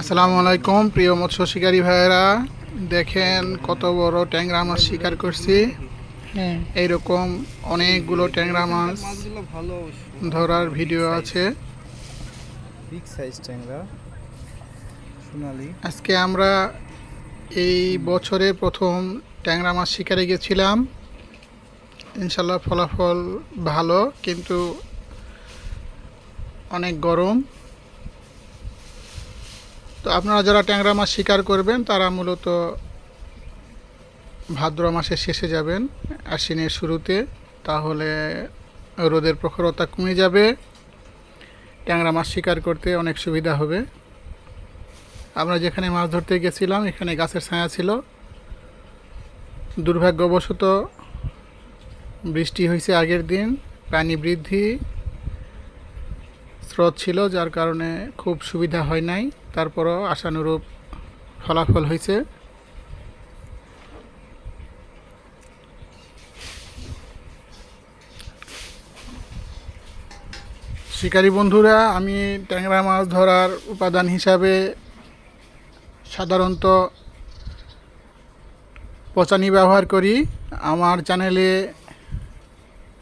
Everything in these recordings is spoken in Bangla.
আসসালামু আলাইকুম প্রিয় মৎস্য শিকারী ভাইয়েরা। দেখেন কত বড় ট্যাংরা মাছ শিকার করছি। হ্যাঁ। এইরকম অনেকগুলো ট্যাংরা মাছ ভালো ধরার ভিডিও আছে। বিগ সাইজ ট্যাংরা। সোনালি। আজকে আমরা এই বছরে প্রথম ট্যাংরা মাছ শিকারে গেছিলাম। ইনশাল্লাহ ফলাফল ভালো কিন্তু অনেক গরম। তো আপনারা যারা ট্যাংরা মাছ শিকার করবেন, তারা মূলত ভাদ্র মাসের শেষে যাবেন, আশ্বিনের শুরুতে। তাহলে রোদের প্রখরতা কমে যাবে। ট্যাংরা মাছ শিকার করতে অনেক সুবিধা হবে। আমরা যেখানে মাছ ধরতে গেছিলাম, এখানে গাছের ছায়া ছিল। দুর্ভাগ্যবশত বৃষ্টি হয়েছে আগের দিন, পানি বৃদ্ধি স্রোত ছিল, যার কারণে খুব সুবিধা হয় নাই। তারপরও আশানুরূপ ফলাফল হয়েছে। শিকারী বন্ধুরা, আমি ট্যাংরা মাছ ধরার উপাদান হিসাবে সাধারণত পচানি ব্যবহার করি। আমার চ্যানেলে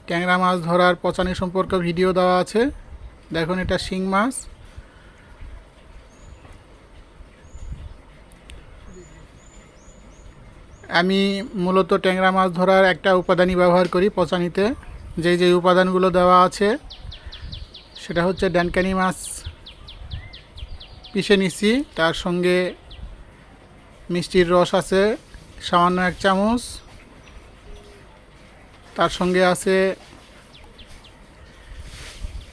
ট্যাংরা মাছ ধরার পচানি সম্পর্কে ভিডিও দেওয়া আছে। দেখুন, এটা শিং মাছ। আমি মূলত ট্যাংরা মাছ ধরার একটা উপাদানই ব্যবহার করি পচানিতে। যেই যেই উপাদানগুলো দেওয়া আছে, সেটা হচ্ছে ড্যানকানি মাছ, পিষে নিছি। তার সঙ্গে মিষ্টির রস আছে, সামান্য এক চামচ। তার সঙ্গে আছে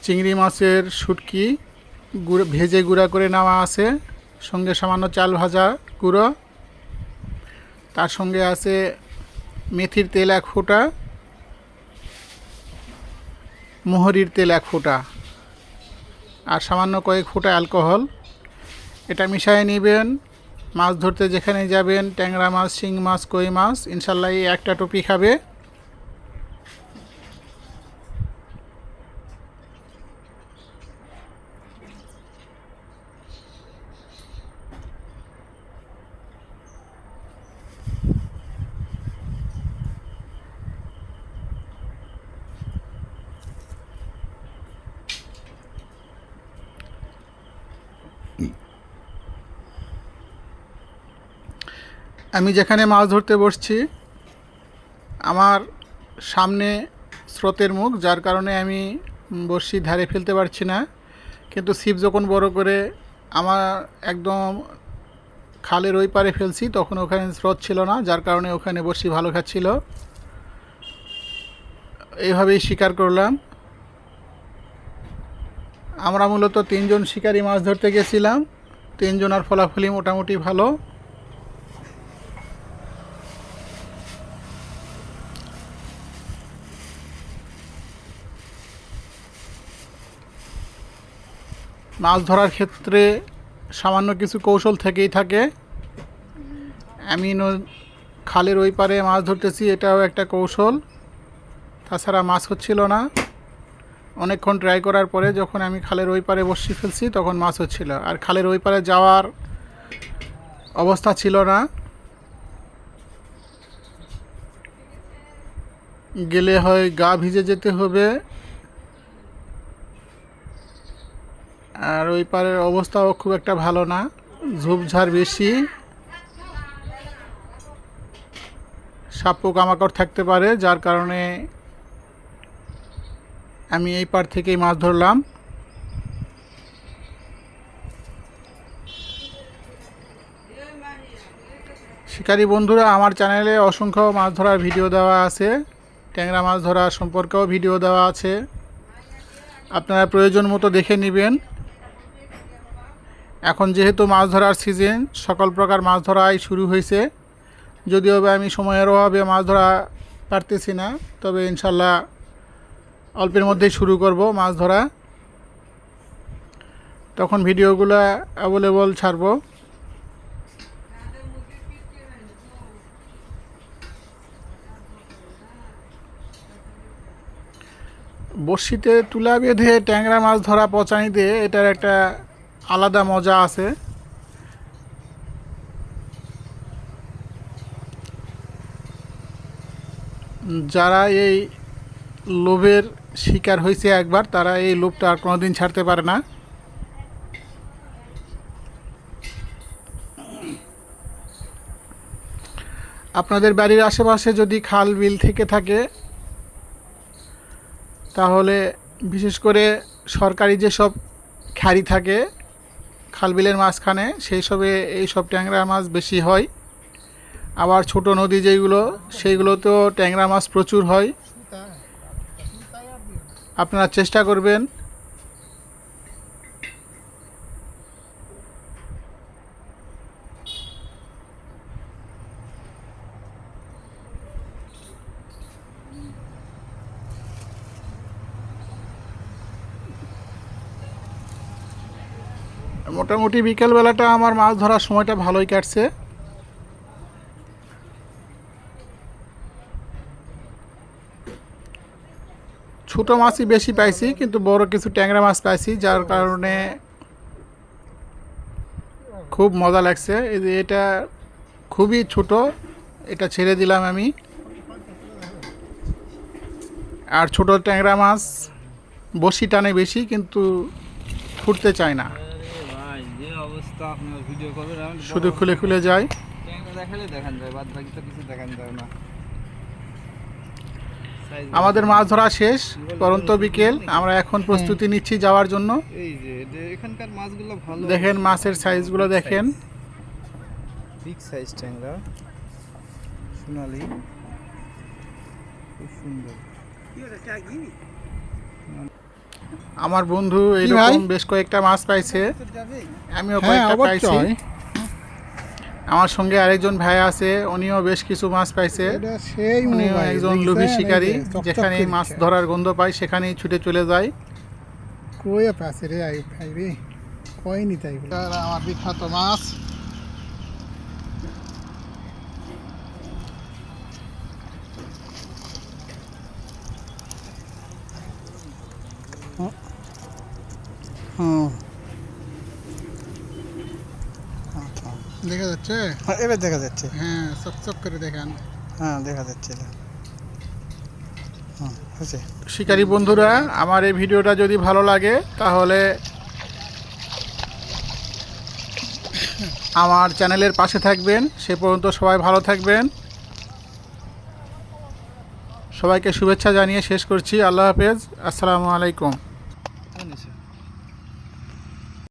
চিংড়ি মাছের শুটকি, গুঁড়ো ভেজে গুঁড়া করে নেওয়া আছে, সঙ্গে সামান্য চাল ভাজা গুঁড়ো। তার সঙ্গে আছে মেথির তেল এক ফোঁটা, মোহরির তেল এক ফোঁটা, আর সামান্য কয়েক ফোঁটা অ্যালকোহল। এটা মিশিয়ে নেবেন, মাছ ধরতে যেখানে যাবেন, ট্যাংরা মাছ, শিং মাছ, কই মাছ, ইনশাল্লাহ এই একটা টপি খাবে। আমি যেখানে মাছ ধরতে বসছি, আমার সামনে স্রোতের মুখ, যার কারণে আমি বড়শি ধারে ফেলতে পারছি না। কিন্তু ছিপ যখন বড় করে আমার একদম খালের ওই পারে ফেলছি, তখন ওখানে স্রোত ছিল না, যার কারণে ওখানে বড়শি ভালো খাচ্ছিল। এইভাবেই শিকার করলাম। আমরা মূলত তিনজন শিকারী মাছ ধরতে গেছিলাম। তিনজনের ফলাফলই মোটামুটি ভালো। মাছ ধরার ক্ষেত্রে সামান্য কিছু কৌশল থেকেই থাকে। আমি খালের ওই পারে মাছ ধরতেছি, এটাও একটা কৌশল। তাছাড়া মাছ হচ্ছিল না। অনেকক্ষণ ট্রাই করার পরে যখন আমি খালের ওই পারে বসি ফেলছি, তখন মাছ হচ্ছিল। আর খালের ওই পারে যাওয়ার অবস্থা ছিল না। গেলে হয় গা ভিজে যেতে হবে। আর ওই পারের অবস্থাও খুব একটা ভালো না, ঝোপঝাড় বেশি। সাপ পোকামাকড় থাকতে পারে, যার কারণে আমি এই পার থেকেই মাছ ধরলাম। শিকারী বন্ধুরা, আমার চ্যানেলে অসংখ্য মাছ ধরার ভিডিও দেওয়া আছে। ট্যাংরা মাছ ধরা সম্পর্কেও ভিডিও দেওয়া আছে। আপনারা প্রয়োজন মতো দেখে নেবেন। এখন যেহেতু মাছ ধরার সিজন সকল প্রকার মাছ ধরাই শুরু হয়েছে। যদিও আমি সময়ের অভাবে মাছ ধরা পারতেছি না, তবে ইনশাল্লাহ অল্পের মধ্যেই শুরু করব মাছ ধরা। তখন ভিডিওগুলো অ্যাভেলেবল ছাড়বো। বড়শিতে তুলা বেঁধে ট্যাংরা মাছ ধরা পচানিতে এটার একটা আলাদা মজা আছে। যারা এই লোভের শিকার হয়েছে একবার, তারা এই লোভটা আর কোনোদিন ছাড়তে পারে না। আপনাদের বাড়ির আশেপাশে যদি খাল বিল থেকে থাকে, তাহলে বিশেষ করে সরকারি যেসব খাড়ি থাকে খাল বিলের মাঝখানে, সেই সবে এই সব ট্যাংরা মাছ বেশি হয়। আবার ছোট নদী যেগুলো সেইগুলোতেও ট্যাংরা মাছ প্রচুর হয়। আপনারা চেষ্টা করবেন মোটামুটি বিকেলবেলাটা আমার মাছ ধরার সময়টা ভালোই কাটছে। ছোট মাছই বেশি পাইছি, কিন্তু বড় কিছু ট্যাংরা মাছ পাইছি, যার কারণে খুব মজা লাগছে। এই যে এটা খুবই ছোট, এটা ছেড়ে দিলাম আমি। আর ছোট ট্যাংরা মাছ বসি টানে বেশি, কিন্তু ফুটতে চায় না। অবস্থা আপনার ভিডিও করবেন শুধু খুলে খুলে যায় ট্যাংরা দেখালে দেখান যায় বাদ বাকি তো কিছু দেখান যায় না। আমাদের মাছ ধরা শেষ পরন্ত বিকেল। আমরা এখন প্রস্তুতি নিচ্ছি যাওয়ার জন্য। এই যে এখানকার মাছগুলো ভালো। দেখেন মাছের সাইজগুলো দেখেন। বিগ সাইজ ট্যাংরা। সোনালি। খুব সুন্দর। আমার বন্ধু ভাই? এইরকম বেশ কয়েকটা মাছ পাইছে। আমিও হ্যাঁ কয়েকটা পাইছি। আমার সঙ্গে আরেকজন ভাই আছে উনিও বেশ কিছু মাছ পাইছে। সেই উনিও একজন লুভি শিকারী যেখানে মাছ ধরার গন্ধ পাই সেখানেই ছুটে চলে যায়। কই পাশে রে আই ভাই রে কয়নি তাই আমার বিখ্যাত মাছ। দেখা যাচ্ছে? হ্যাঁ, এবার দেখা যাচ্ছে। হ্যাঁ করে দেখেন। হ্যাঁ দেখা যাচ্ছে। হয়েছে। শিকারী বন্ধুরা আমার এই ভিডিওটা যদি ভালো লাগে তাহলে আমার চ্যানেলের পাশে থাকবেন। সে পর্যন্ত সবাই ভালো থাকবেন। সবাইকে শুভেচ্ছা জানিয়ে শেষ করছি। আল্লাহ হাফেজ। আসসালামু আলাইকুম।